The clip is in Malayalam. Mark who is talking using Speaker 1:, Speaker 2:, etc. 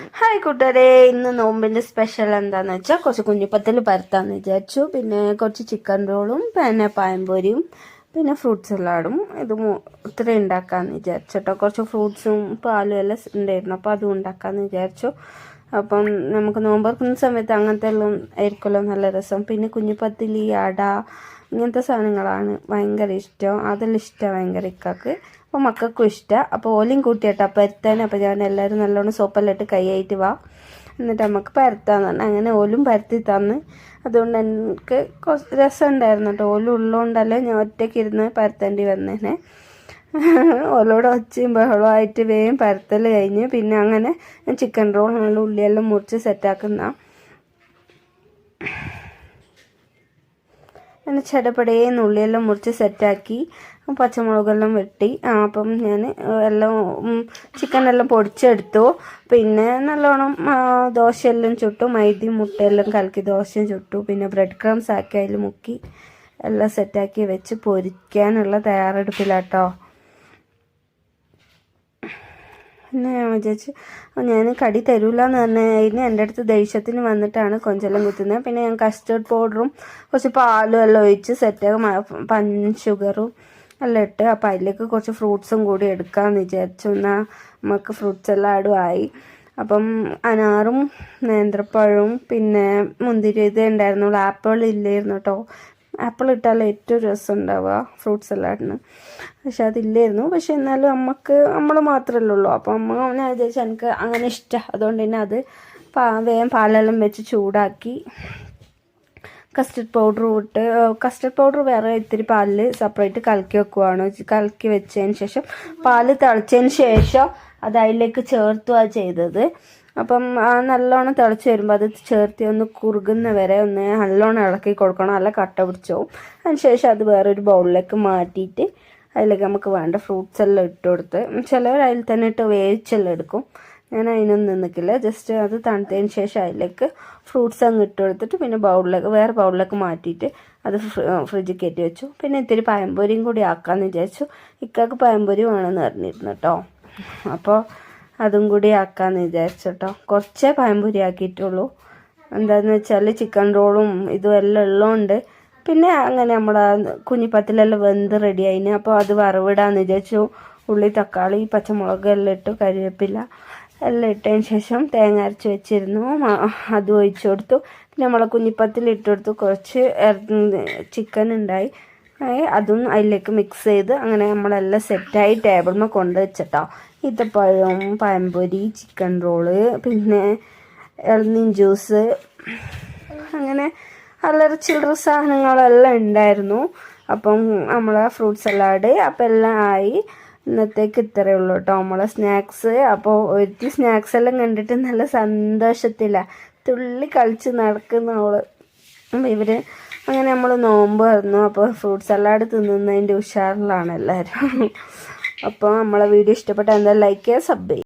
Speaker 1: ഹായ് കൂട്ടുകാരെ ഇന്ന് നോമ്പിന്റെ സ്പെഷ്യൽ എന്താന്ന് വെച്ചാൽ കുറച്ച് കുഞ്ഞിപ്പത്തിൽ പരത്താന്ന് വിചാരിച്ചു. പിന്നെ കുറച്ച് ചിക്കൻ റോളും പിന്നെ പായംപൊരിയും പിന്നെ ഫ്രൂട്ട് സലാഡും ഇത് ഇത്ര ഇത്രയും ഉണ്ടാക്കാന്ന് വിചാരിച്ചു കേട്ടോ. കുറച്ച് ഫ്രൂട്ട്സും പാലും എല്ലാം ഉണ്ടായിരുന്നു. അപ്പോൾ അതും ഉണ്ടാക്കാന്ന് വിചാരിച്ചു. അപ്പം നമുക്ക് നോമ്പറക്കുന്ന സമയത്ത് അങ്ങനത്തെ എല്ലാം ആയിരിക്കുമല്ലോ നല്ല രസം. പിന്നെ കുഞ്ഞിപ്പത്തിലി അട ഇങ്ങനത്തെ സാധനങ്ങളാണ് ഭയങ്കര ഇഷ്ടം. അതെല്ലാം ഇഷ്ടമാണ് ഭയങ്കര ഇക്കാക്ക്. അപ്പോൾ മക്കൾക്കും ഇഷ്ടമാണ് അപ്പോൾ ഓലിയും കൂട്ടിയിട്ടാ. പരത്താൻ അപ്പോൾ ഞാൻ എല്ലാവരും നല്ലോണം സോപ്പെല്ലാം ഇട്ട് കൈയായിട്ട് വാ. എന്നിട്ട് നമുക്ക് പരത്താന്ന് പറഞ്ഞു. അങ്ങനെ ഓലും പരത്തി തന്ന്. അതുകൊണ്ട് എനിക്ക് കുറച്ച് രസം ഉണ്ടായിരുന്നു കേട്ടോ. ഓലും ഉള്ളതുകൊണ്ടല്ലേ ഞാൻ ഒറ്റയ്ക്ക് ഇരുന്ന് പരത്തേണ്ടി വന്നേനെ. ഓലോട് ഒച്ചയും ബഹളമായിട്ട് വേഗം പരത്തൽ കഴിഞ്ഞ് പിന്നെ അങ്ങനെ ചിക്കൻ റോൾ ഉള്ളിയെല്ലാം മുറിച്ച് സെറ്റാക്കുന്ന അങ്ങനെ ചടപടേന്ന് ഉള്ളിയെല്ലാം മുറിച്ച് സെറ്റാക്കി പച്ചമുളകെല്ലാം വെട്ടി. അപ്പം ഞാൻ എല്ലാം ചിക്കനെല്ലാം പൊടിച്ചെടുത്തു. പിന്നെ നല്ലോണം ദോശയെല്ലാം ചുട്ടു. മൈദി മുട്ടയെല്ലാം കലക്കി ദോശയും ചുട്ടു. പിന്നെ ബ്രെഡ് ക്രംസ് ആക്കി അതിൽ മുക്കി എല്ലാം സെറ്റാക്കി വെച്ച് പൊരിക്കാനുള്ള തയ്യാറെടുപ്പിലാട്ടോ. പിന്നെ ഞാൻ വിചാരിച്ചു ഞാൻ കടി തരൂല എന്ന് പറഞ്ഞു കഴിഞ്ഞാൽ എന്റെ അടുത്ത് ദേഷ്യത്തിന് വന്നിട്ടാണ് കൊഞ്ചെല്ലാം കുത്തുന്നത്. പിന്നെ ഞാൻ കസ്റ്റേർഡ് പൗഡറും കുറച്ച് പാലും എല്ലാം ഒഴിച്ച് സെറ്റാകും പൻ ഷുഗറും എല്ലാം ഇട്ട് അപ്പം അതിലേക്ക് കുറച്ച് ഫ്രൂട്ട്സും കൂടി എടുക്കാമെന്ന് വിചാരിച്ചു. എന്നാൽ നമുക്ക് ഫ്രൂട്ട്സ് എല്ലാം ആടും ആയി അപ്പം അനാറും നേന്ത്രപ്പഴവും പിന്നെ മുന്തിരി ഇത് ഉണ്ടായിരുന്നുള്ളൂ ആപ്പിൾ ഇല്ലായിരുന്നു കേട്ടോ ആപ്പിൾ ഇട്ടാലേ ഏറ്റവും രസം ഉണ്ടാവുക ഫ്രൂട്ട് സലാഡിന്. പക്ഷെ അതില്ലായിരുന്നു. പക്ഷെ എന്നാലും അമ്മയ്ക്ക് നമ്മൾ മാത്രമല്ലേ ഉള്ളൂ അപ്പോൾ അമ്മ ഞാൻ വിചാരിച്ചു എനിക്ക് അങ്ങനെ ഇഷ്ടം. അതുകൊണ്ട് തന്നെ അത് പാ വേഗം പാലെല്ലാം വെച്ച് ചൂടാക്കി കസ്റ്റർഡ് പൗഡർ ഇട്ട് കസ്റ്റർഡ് പൗഡർ വേറെ ഇത്തിരി പാലിൽ സെപ്പറേറ്റ് കലക്കി വെക്കുവാണ്. കലക്കി വെച്ചതിന് ശേഷം പാൽ തിളച്ചതിന് ശേഷം അത് അതിലേക്ക് ചേർത്തുക ചെയ്തത്. അപ്പം ആ നല്ലോണം തിളച്ച് വരുമ്പോൾ അത് ചേർത്തി ഒന്ന് കുറുകുന്ന വരെ ഒന്ന് നല്ലോണം ഇളക്കി കൊടുക്കണം. നല്ല കട്ട പിടിച്ചു പോകും അതിന് ശേഷം അത് വേറൊരു ബൗളിലേക്ക് മാറ്റിയിട്ട് അതിലേക്ക് നമുക്ക് വേണ്ട ഫ്രൂട്ട്സ് എല്ലാം ഇട്ട് കൊടുത്ത് ചിലവർ അതിൽ തന്നെ ഇട്ട് വേവിച്ചെല്ലാം എടുക്കും. ഞാൻ അതിനൊന്നും നിന്നിക്കില്ല. ജസ്റ്റ് അത് തണുത്തതിന് ശേഷം അതിലേക്ക് ഫ്രൂട്ട്സ് അങ്ങ് ഇട്ട് കൊടുത്തിട്ട് പിന്നെ ബൗളിലേക്ക് വേറെ ബൗളിലേക്ക് മാറ്റിയിട്ട് അത് ഫ്രിഡ്ജിൽ കയറ്റി വെച്ചു. പിന്നെ ഇത്തിരി പഴംപൊരിയും കൂടി ആക്കാമെന്ന് വിചാരിച്ചു. ഇക്കാക്ക് പഴംപൊരി വേണമെന്ന് പറഞ്ഞിരുന്നു കേട്ടോ. അപ്പോൾ അതും കൂടി ആക്കാമെന്ന് വിചാരിച്ചു കേട്ടോ കുറച്ചേ പഴംപൊരി ആക്കിയിട്ടുള്ളൂ എന്താണെന്ന് വെച്ചാൽ ചിക്കൻ റോളും ഇതും എല്ലാം ഉള്ളതുകൊണ്ട് പിന്നെ അങ്ങനെ നമ്മളെ കുഞ്ഞിപ്പത്തിലെല്ലാം വെന്ത് റെഡി ആയിന്. അപ്പോൾ അത് വറവിടാന്ന് വിചാരിച്ചു. ഉള്ളി തക്കാളി പച്ചമുളക് എല്ലാം ഇട്ടു കരിവേപ്പില എല്ലാം ഇട്ടതിന് ശേഷം തേങ്ങ അരച്ച് വെച്ചിരുന്നു. അത് ഒഴിച്ചു കൊടുത്തു. പിന്നെ നമ്മളെ കുഞ്ഞിപ്പത്തിൽ ഇട്ട് കൊടുത്തു. കുറച്ച് ചിക്കൻ ഉണ്ടായി. അതും അതിലേക്ക് മിക്സ് ചെയ്ത് അങ്ങനെ നമ്മളെല്ലാം സെറ്റായി ടേബിളിൽ കൊണ്ട് വെച്ചിട്ടോ. ഈത്തപ്പഴം പഴംപൊരി ചിക്കൻ റോൾ പിന്നെ ഇളനീൻ ജ്യൂസ് അങ്ങനെ അല്ലറ ചില്ലറ സാധനങ്ങളെല്ലാം ഉണ്ടായിരുന്നു. അപ്പം നമ്മളെ ഫ്രൂട്ട് സലാഡ് അപ്പം എല്ലാം ആയി. ഇന്നത്തേക്ക് ഇത്രയേ ഉള്ളൂ കേട്ടോ നമ്മളെ സ്നാക്സ് അപ്പോൾ ഒരുത്തി സ്നാക്സ് എല്ലാം കണ്ടിട്ട് നല്ല സന്തോഷത്തിലാണ് തുള്ളി കളിച്ച് നടക്കുന്ന അവൾ ഇവർ അങ്ങനെ നമ്മൾ നോമ്പ് വന്നു അപ്പോൾ ഫ്രൂട്ട് സലാഡ് തിന്നുന്നതിന്റെ ഉഷാറിലാണ് എല്ലാവരും അപ്പോൾ നമ്മളെ വീഡിയോ ഇഷ്ടപ്പെട്ട എന്താ ലൈക്ക് ചെയ്യുക സബ് ചെയ്യുക